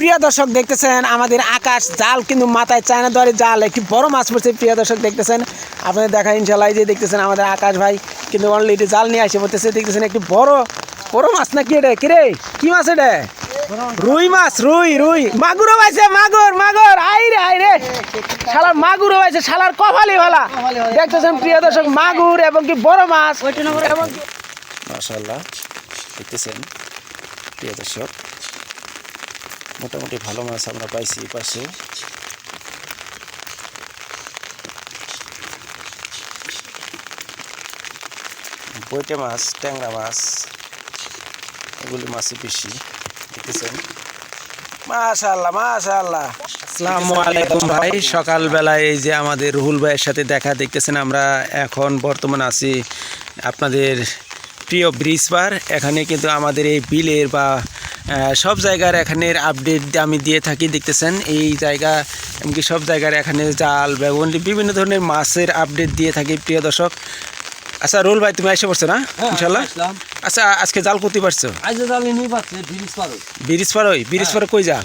প্রিয় দর্শক দেখতেছেন আমাদের আকাশ জাল কিন্তু মাথায় চায়না দরে জাল। একটি বড় মাছ পড়ছে প্রিয় দর্শক দেখতেছেন। আপনাদের দেখা ইনশাল্লাহ যে দেখতেছেন আমাদের আকাশ ভাই কিন্তু অলরেডি জাল নিয়ে আসে বলতেছে দেখতেছেন একটি বড় বড় মাছ না কি এটা কিরে কি মাছ এটা? রুই মাছ রুই রুই। মাগুরও পাইছে মাগুর মাগুর। আই রে আই রে। শালার মাগুরও পাইছে শালার কপালি ভালা। দেখতেছেন প্রিয় দর্শক মাগুর এবং কি বড় মাছ। এবং কি দেখতেছেন প্রিয় দর্শক। মোটামুটি ভালো মাছ আমরা পাইছি পাশে। বইটে মাছ, ট্যাংরা মাছ, এগুলি মাছই বেশি, দেখতেছেন? মাশাআল্লাহ মাশাআল্লাহ। আসসালামু আলাইকুম ভাই, সকালবেলায় এই যে আমাদের রুহুল ভাইয়ের সাথে দেখা দেখতেছেন, আমরা এখন বর্তমান আছি আপনাদের প্রিয় ব্রিজ পার এখানে কিন্তু আমাদের এই বিলের বা সব জায়গার এখানের আপডেট আমি দিয়ে থাকি দেখতেছেন? এই জায়গা এমনকি সব জায়গার এখানে জাল বেগুন বিভিন্ন ধরনের মাছের আপডেট দিয়ে থাকি প্রিয় দর্শক। আচ্ছা রুল ভাই তুমি এসে পড়ছো না? ইনশাল্লাহ? আচ্ছা আজকে জাল করতে পারছ ব্রিজ পারো। ব্রিজ পার? ওই ব্রিজ পার কই জাল?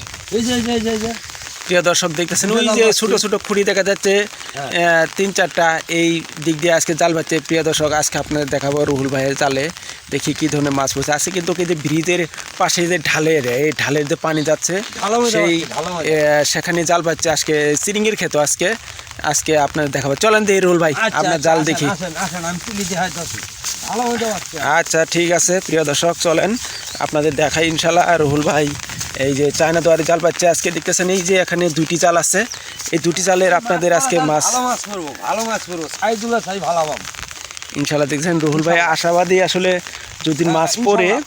প্রিয় দর্শক দেখতেছেন ওই যে ছোট ছোট খুঁড়ি দেখা যাচ্ছে হ্যাঁ। তিন চারটা এই দিক দিয়ে আজকে জাল পাচ্ছে প্রিয় দর্শক আজকে আপনাদের দেখাবো রুহুল ভাইয়ের জালে। দেখি কি ধরনের মাছ পড়ছে। আছে কিন্তু এই যে ব্রিজের পাশে যে ঢালের এই ঢালের যে পানি যাচ্ছে সেই সেখানে জাল পাচ্ছে আজকে সিরিঙ্গের খেতো আজকে। আজকে আপনাদের দেখাবো। চলেন দিয়ে রুহুল ভাই আচ্ছা, আপনার আচ্ছা, জাল দেখি। আসেন আসেন আমি আচ্ছা ঠিক আছে প্রিয় দর্শক চলেন আপনাদের দেখাই ইনশাল্লাহ আর রুহুল ভাই এই যে চায়না দুয়ারে জাল পাচ্ছে আজকে দেখতেছেন এই যে এখানে দুটি চাল আছে। এই দুটি চালের আপনাদের আজকে মাছ মাছ মাছ ইনশাল্লাহ দেখছেন রুহুল ভাই আশাবাদী আসলে যদি মাছ পড়ে আহ,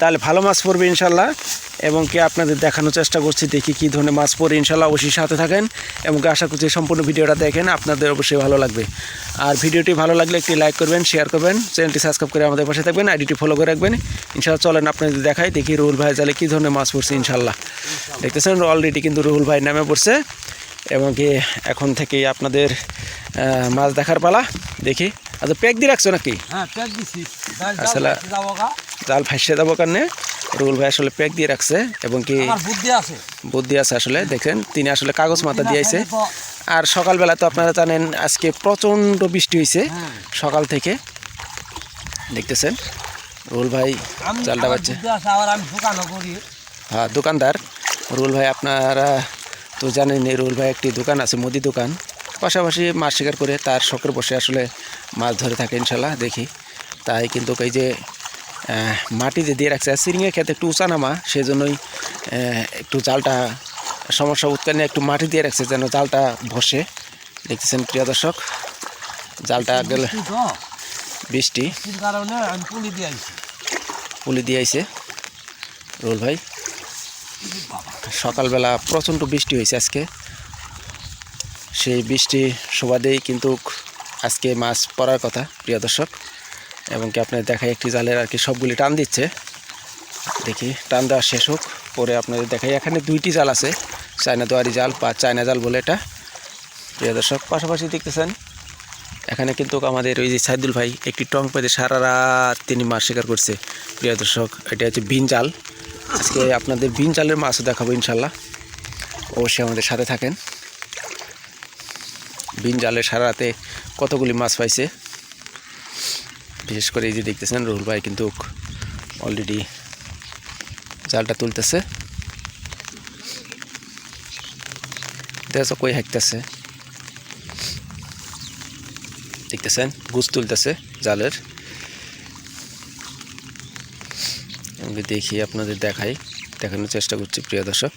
তাহলে ভালো মাছ পড়বে ইনশাল্লাহ। এবং কি আপনাদের দেখানোর চেষ্টা করছি দেখি কী ধরনের মাছ পড়ে। ইনশাল্লাহ অবশ্যই সাথে থাকেন এবং কি আশা করছি সম্পূর্ণ ভিডিওটা দেখেন আপনাদের অবশ্যই ভালো লাগবে। আর ভিডিওটি ভালো লাগলে একটি লাইক করবেন শেয়ার করবেন চ্যানেলটি সাবস্ক্রাইব করে আমাদের পাশে থাকবেন আইডিটি ফলো করে রাখবেন। ইনশাল্লাহ চলেন আপনাদের দেখাই দেখি রুহুল ভাই জালে কী ধরনের মাছ পড়ছে ইনশাল্লাহ। দেখতেছেন অলরেডি কিন্তু রুহুল ভাই নামে পড়ছে। এবং কি এখন থেকেই আপনাদের মাছ দেখার পালা দেখি। আচ্ছা প্যাক দিয়ে রাখছো নাকি? হ্যাঁ প্যাক দিছি। আসলে-। জাল ফাঁসিয়ে দেবো কারণে রুল ভাই আসলে প্যাক দিয়ে রাখছে এবং কি বুদ্ধি আছে। আসলে দেখেন তিনি আসলে কাগজ মাথা দিয়েছে। আর সকালবেলা তো আপনারা জানেন আজকে প্রচণ্ড বৃষ্টি হয়েছে হ্যাঁ। সকাল থেকে। দেখতেছেন রুল ভাই আমার পাচ্ছে হ্যাঁ দোকানদার। রুল ভাই আপনারা তো জানেন এই রুল ভাই একটি দোকান আছে মুদি দোকান। পাশাপাশি মাছ শিকার করে তার শখের বসে আসলে মাছ ধরে থাকে ইনশাল্লাহ দেখি। তাই কিন্তু এই যে আহ, মাটি যে দিয়ে রাখছে। সিরিংয়ের ক্ষেত্রে একটু উঁচা নামা সেজন্যই আহ, একটু জালটা সমস্যা উৎকানে একটু মাটি দিয়ে রাখছে যেন জালটা বসে। দেখতেছেন প্রিয় দর্শক জালটা গেলে বৃষ্টি। পুলি দিয়ে আইছে। রোল ভাই সকালবেলা প্রচণ্ড বৃষ্টি হয়েছে আজকে। সেই বৃষ্টি সুবাদেই কিন্তু আজকে মাছ পড়ার কথা প্রিয় দর্শক। এবং কি আপনার দেখায় একটি জালের আর কি সবগুলি টান দিচ্ছে। দেখি, টান দেওয়া শেষ হোক, পরে আপনাদের দেখাই। এখানে দুইটি জাল আছে, চায়না দোয়ারি জাল বা চায়না জাল বলে এটা। প্রিয় দর্শক, পাশাপাশি দেখতেছেন, এখানে কিন্তু আমাদের ওই যে সাইদুল ভাই একটি টং পেতে সারা রাত তিনি মাছ শিকার করছে। প্রিয় দর্শক, এটা হচ্ছে বিন জাল। আজকে আপনাদের বিন জালের মাছও দেখাবো ইনশাল্লাহ। অবশ্যই আমাদের সাথে থাকেন। বিন জালে সারা রাতে কতগুলি মাছ পাইছে? বিশেষ করে এই যে দেখতেছেন, রুহুল ভাই কিন্তু অলরেডি জালটা তুলতেছে। দেখো কই হাঁকতেছে দেখতেছেন গুছ তুলতেছে জালের। আমি দেখি, আপনাদের দেখাই, দেখানোর চেষ্টা করছি, প্রিয় দর্শক।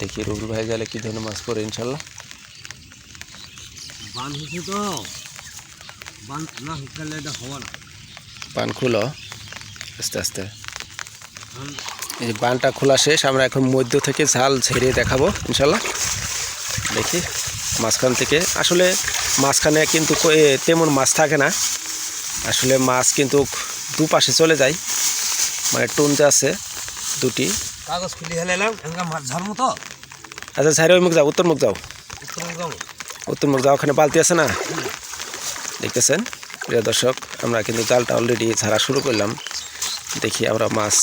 দেখি রুহুল ভাই জালে কী ধরনের মাছ পড়ে, ইনশাল্লাহ। তো। বান না এটা না। খুলো। আস্তে আস্তে। এই বানটা খোলা শেষ আমরা এখন মধ্য থেকে ঝাল ছেড়ে দেখাবো ইনশাল্লাহ। দেখি মাঝখান থেকে। আসলে মাঝখানে কিন্তু তেমন মাছ থাকে না। আসলে মাছ কিন্তু দুপাশে চলে যায়। মানে টুনতে আছে দুটি। কাগজ খুলি মাছ তো। আচ্ছা সাইড মুখ যাও উত্তর মুখ যাও। উত্তর যাব। উত্তর মুখ যাও ওখানে বালতি আছে না? দেখতেছেন? প্রিয় দর্শক আমরা কিন্তু জালটা অলরেডি ছাড়া শুরু করলাম। দেখি আমরা মাছ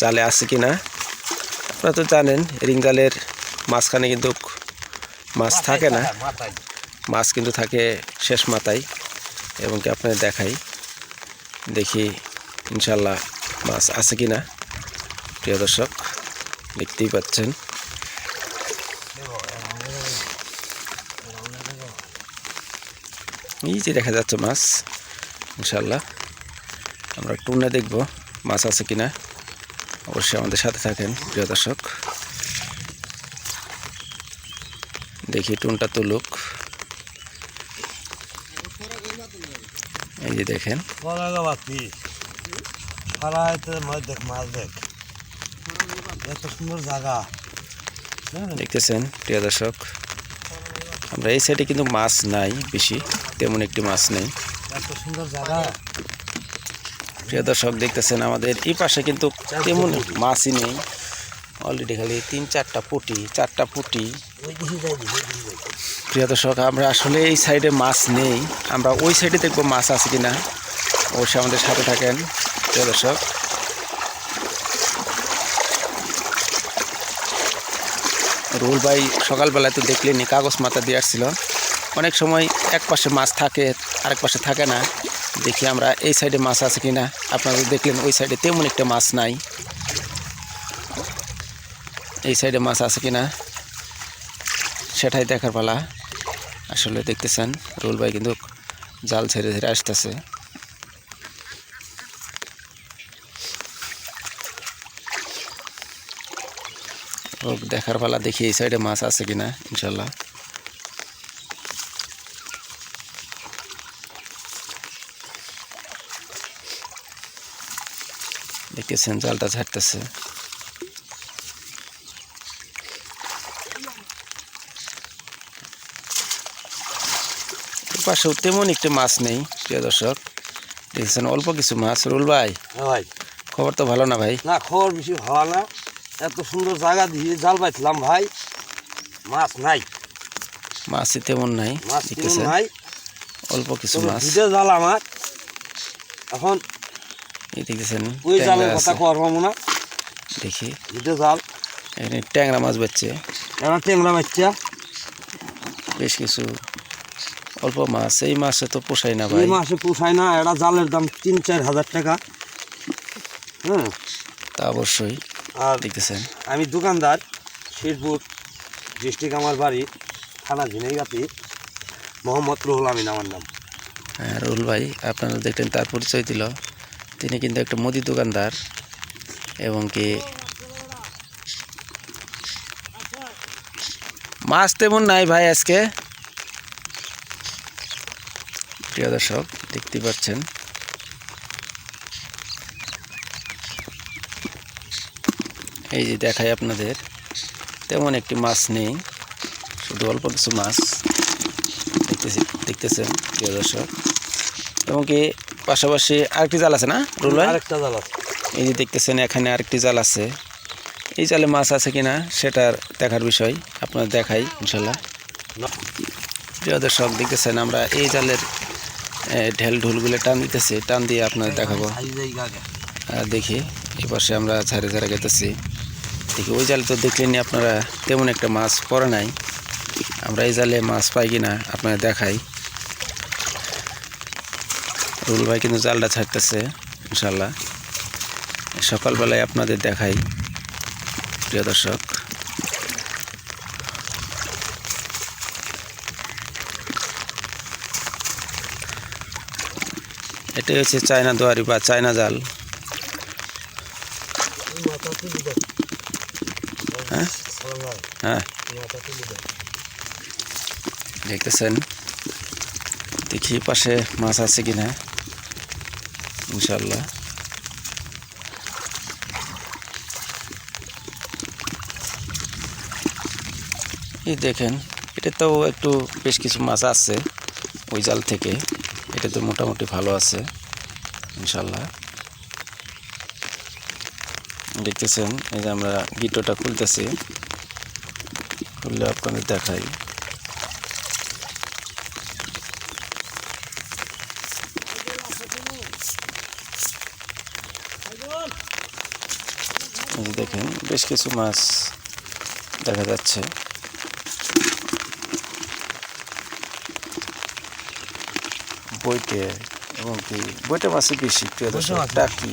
জালে আছে কি না আপনারা তো জানেন রিং জালের মাঝখানে কিন্তু মাছ থাকে না। মাছ কিন্তু থাকে শেষ মাথায় এবং কি আপনাদের দেখাই? দেখি ইনশাল্লাহ মাছ আছে কি না প্রিয় দর্শক দেখতেই পাচ্ছেন। এই যে দেখা যাচ্ছে মাছ ইনশাল্লাহ আমরা টুনে দেখব মাছ আছে কি না অবশ্যই আমাদের সাথে থাকেন, প্রিয় দর্শক। দেখি টুনটা তুলুক। এই যে দেখেন? দেখতেছেন, প্রিয় দর্শক। আমরা এই সাইডে কিন্তু মাছ নাই বেশি। তেমন একটি মাছ নেই। প্রিয় দর্শক দেখতেছেন আমাদের এই পাশে কিন্তু তেমন মাছই নেই। অলরেডি খালি তিন চারটা পুটি চারটা পুটি। প্রিয় দর্শক আমরা আসলে এই সাইডে মাছ নেই। আমরা ওই সাইডে দেখব মাছ আছে কিনা। অবশ্যই আমাদের সাথে থাকেন প্রিয় দর্শক। রুল ভাই সকালবেলায় তো দেখলেনি কাগজ মাথা দিয়ে আসছিল। অনেক সময় এক পাশে মাছ থাকে, আরেক পাশে থাকে না। দেখি আমরা এই সাইডে মাছ আছে কিনা। আপনারা তো দেখলেন ওই সাইডে তেমন একটা মাছ নাই। এই সাইডে মাছ আছে কিনা? সেটাই দেখার পালা। আসলে দেখতেছেন, রুল ভাই কিন্তু জাল ছেড়ে ছেড়ে আসতেছে। দেখার পালা দেখি এই সাইডে মাছ আছে কিনা, ইনশাল্লাহ। দেখতেছেন জালটা ছাড়তেছে পাশেও তেমন একটি মাছ নেই প্রিয় দর্শক। দেখছেন অল্প কিছু মাছ। রুল ভাই হ্যাঁ ভাই। খবর তো ভালো না ভাই? না খবর বেশি ভালো না। এত সুন্দর জায়গা দিয়ে জাল পাইছিলাম ভাই। মাছ নাই। মাছই তেমন নাই মাছ নাই। অল্প কিছু মাছ। জাল আমার। এখন এই ওই ট্যাংরা জালের কথা। কর না? দেখি। ভিজে জাল। এখানে ট্যাংরা মাছ বেচছে। এরা টেংরা বাচ্চা। বেশ কিছু অল্প মাছ। এই মাছে তো পোষায় না এই ভাই। মাসে পোষায় না এটা জালের দাম তিন চার হাজার টাকা। হ্যাঁ। তা অবশ্যই। আর দেখতেছেন। আমি দোকানদার শেরপুর ডিস্ট্রিক্ট আমার বাড়ি থানা ঝিনাইগাতি মোহাম্মদ রুহুল আমিন আমার নাম। হ্যাঁ রুল ভাই আপনারা দেখলেন তার পরিচয় দিল। তিনি কিন্তু একটা মুদি দোকানদার এবং কি মাছ তেমন নাই ভাই আজকে। প্রিয় দর্শক, দেখতে পাচ্ছেন। এই যে দেখাই আপনাদের, তেমন একটি মাছ নেই, শুধু অল্প কিছু মাছ। দেখতেছি দেখতেছেন, প্রিয় দর্শক। এবং কি পাশাপাশি আরেকটি জাল আছে না রুল ভাই? আরেকটা জাল আছে। এই যে দেখতেছেন এখানে আরেকটি জাল আছে। এই জালে মাছ আছে কিনা সেটার দেখার বিষয় আপনার দেখাই ইনশাল্লাহ। প্রিয় দর্শক দেখতেছেন আমরা এই জালের এ, ঢেল ঢুলগুলো টান দিতেছি টান দিয়ে আপনাদের দেখাবো। দেখি এই পাশে আমরা ঝাড়ে ঝাড়ে গেতেছি। দেখি ওই জালে তো দেখলেনি আপনারা তেমন একটা মাছ পড়ে নাই। আমরা এই জালে মাছ পাই কিনা আপনারা দেখাই। রুল ভাই কিন্তু জালটা ছাড়তেছে, ইনশাল্লাহ। সকালবেলায় আপনাদের দেখাই, প্রিয় দর্শক। এটাই হচ্ছে চায়না দোয়ারি বা চায়না জাল। হ্যাঁ? হ্যাঁ। দেখতেছেন? দেখি পাশে মাছ আছে কিনা। ইনশাল্লাহ এই দেখেন, এটা তো একটু বেশ কিছু মাছ আছে ওই জাল থেকে। এটা তো মোটামুটি ভালো আছে ইনশাল্লাহ দেখতেছেন, এই যে আমরা গিটোটা খুলতেছি, খুললে আপনাদের দেখাই। এই যে দেখেন বেশ কিছু মাছ দেখা যাচ্ছে। বইটে এবং কি বইটে মাছই বেশি প্রিয় দর্শক টাকি।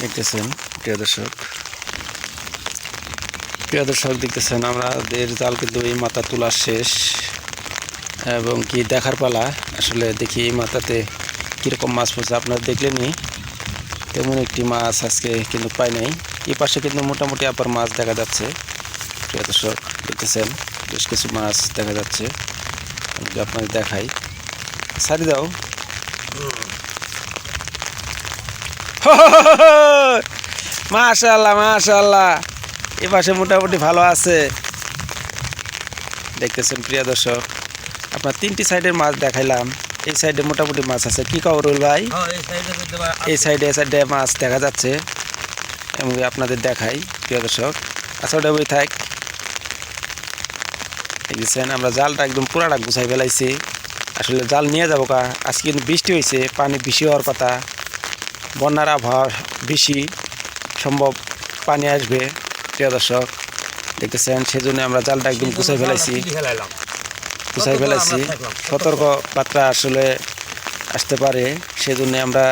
দেখতেছেন প্রিয় দর্শক। প্রিয় দর্শক দেখতেছেন আমাদের জাল কিন্তু এই মাথা তোলা শেষ। এবং কি দেখার পালা আসলে দেখি এই মাথাতে কীরকম মাছ পড়ছে আপনারা দেখলেনই। তেমন একটি মাছ আজকে কিন্তু পাই নাই। এই পাশে কিন্তু মোটামুটি আবার মাছ দেখা যাচ্ছে। প্রিয় দর্শক, দেখতেছেন, বেশ কিছু মাছ দেখা যাচ্ছে। আমি আপনাদের দেখাই সারি দাও। মাশাল্লাহ মাশাল্লাহ এ পাশে মোটামুটি ভালো আছে। দেখতেছেন, প্রিয় দর্শক, আপনার তিনটি সাইডের মাছ দেখাইলাম। এই সাইডে মোটামুটি মাছ আছে। কি খবর ভাই? হ্যাঁ সাইডে এই সাইডে এই সাইডে মাছ দেখা যাচ্ছে। এবং আপনাদের দেখাই প্রিয় দর্শক। আচ্ছা ওটা বই থাক। দেখছেন আমরা জালটা একদম পুরাটা গুছাই ফেলাইছি। আসলে জাল নিয়ে যাব কা? আজকে কিন্তু বৃষ্টি হয়েছে পানি বেশি হওয়ার কথা। বন্যার আবহাওয়া বেশি সম্ভব পানি আসবে প্রিয় দর্শক। দেখতেছেন সেজন্য আমরা জালটা একদম গুছাই ফেলাইছি। গুছাই ফেলাইছি। সতর্ক বার্তা আসলে আসতে পারে সেজন্য আমরা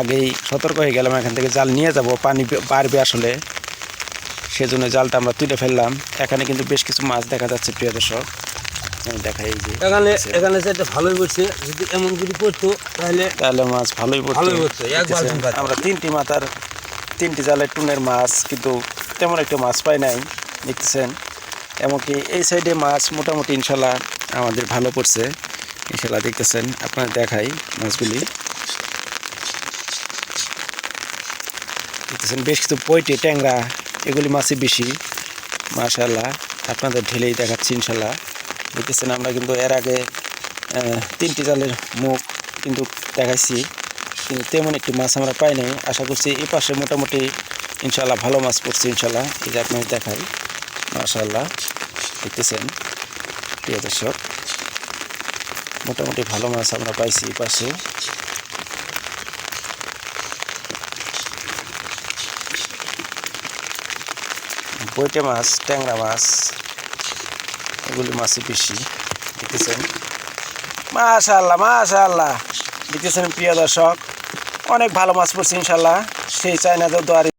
আগেই সতর্ক হয়ে গেলাম এখান থেকে জাল নিয়ে যাব পানি বাড়বে আসলে। সেজন্য জালটা আমরা তুলে ফেললাম। এখানে কিন্তু বেশ কিছু মাছ দেখা যাচ্ছে প্রিয় দর্শক। দেখাই যে এখানে এখানে সেটা ভালোই পড়ছে যদি এমন যদি পড়তো তাহলে তাহলে মাছ ভালোই পড়তো। আমরা তিনটি মাথার তিনটি জালের টুনের মাছ কিন্তু তেমন একটা মাছ পাই নাই দেখতেছেন। এমনকি এই সাইডে মাছ মোটামুটি ইনশাল্লাহ আমাদের ভালো পড়ছে। ইনশাল্লাহ দেখতেছেন আপনার দেখাই মাছগুলি। দেখতেছেন, বেশ কিছু পয়টে ট্যাংরা, এগুলি মাছই বেশি মাশাল্লাহ আপনাদের ঢেলেই দেখাচ্ছি ইনশাল্লাহ দেখতেছেন, আমরা কিন্তু এর আগে তিনটি জালের মুখ কিন্তু দেখাইছি, কিন্তু তেমন একটি মাছ আমরা পাই নাই। আশা করছি এই পাশে মোটামুটি ইনশাল্লাহ ভালো মাছ পড়ছে ইনশাল্লাহ এই যে আপনাদের দেখাই মাশাল্লাহ দেখতেছেন, প্রিয় দর্শক, মোটামুটি ভালো মাছ আমরা পাইছি এই পাশে। বইটে মাছ, ট্যাংরা মাছ, এগুলি মাছই বেশি দেখতেছেন মাশাল্লাহ মাশাল্লাহ দেখতেছেন প্রিয় দর্শক, অনেক ভালো মাছ পড়ছে ইনশাল্লাহ সেই চায়না দোয়ারি